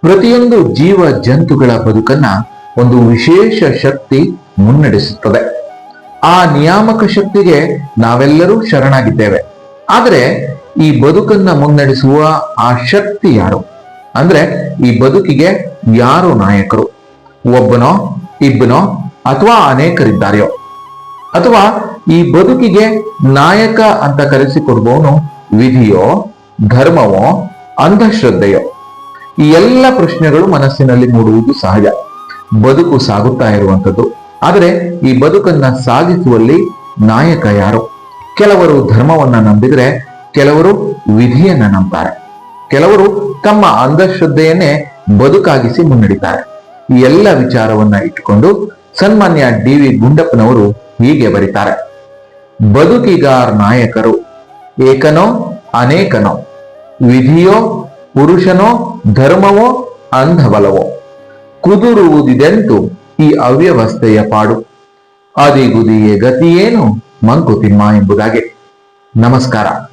ಪ್ರತಿಯೊಂದು ಜೀವ ಜಂತುಗಳ ಬದುಕನ್ನ ಒಂದು ವಿಶೇಷ ಶಕ್ತಿ ಮುನ್ನಡೆಸುತ್ತದೆ. ಆ ನಿಯಾಮಕ ಶಕ್ತಿಗೆ ನಾವೆಲ್ಲರೂ ಶರಣಾಗಿದ್ದೇವೆ. ಆದರೆ ಈ ಬದುಕನ್ನ ಮುನ್ನಡೆಸುವ ಆ ಶಕ್ತಿ ಯಾರು? ಅಂದ್ರೆ ಈ ಬದುಕಿಗೆ ಯಾರು ನಾಯಕರು? ಒಬ್ಬನೋ, ಇಬ್ಬನೋ, ಅಥವಾ ಅನೇಕರಿದ್ದಾರೆಯೋ? ಅಥವಾ ಈ ಬದುಕಿಗೆ ನಾಯಕ ಅಂತ ಕರೆಸಿಕೊಡುವವನು ವಿಧಿಯೋ, ಧರ್ಮವೋ, ಅಂಧಶ್ರದ್ಧೆಯೋ? ಈ ಎಲ್ಲ ಪ್ರಶ್ನೆಗಳು ಮನಸ್ಸಿನಲ್ಲಿ ಮೂಡುವುದು ಸಹಜ. ಬದುಕು ಸಾಗುತ್ತಾ ಇರುವಂಥದ್ದು. ಆದರೆ ಈ ಬದುಕನ್ನ ಸಾಗಿಸುವಲ್ಲಿ ನಾಯಕ ಯಾರು? ಕೆಲವರು ಧರ್ಮವನ್ನ ನಂಬಿದ್ರೆ ಕೆಲವರು ವಿಧಿಯನ್ನ ನಂಬ್ತಾರೆ. ಕೆಲವರು ತಮ್ಮ ಅಂಧಶ್ರದ್ಧೆಯನ್ನೇ ಬದುಕಾಗಿಸಿ ಮುನ್ನಡಿತಾರೆ. ಈ ಎಲ್ಲ ವಿಚಾರವನ್ನ ಇಟ್ಟುಕೊಂಡು ಸನ್ಮಾನ್ಯ ಡಿ ವಿ ಗುಂಡಪ್ಪನವರು ಹೀಗೆ ಬರೀತಾರೆ. ಬದುಕಿಗಾರ್ ನಾಯಕರು ಏಕನೋ ಅನೇಕನೋ, ವಿಧಿಯೋ ಪುರುಷನೋ ಧರ್ಮವೋ ಅಂಧಬಲವೋ? ಕುದುರುವುದಿದೆಂತು ಈ ಅವ್ಯವಸ್ಥೆಯ ಪಾಡು. ಅದಿಗುದಿಯೇ ಗತಿಯೇನು ಮಂಕುತಿಮ್ಮ ಎಂಬುದಾಗಿ. ನಮಸ್ಕಾರ.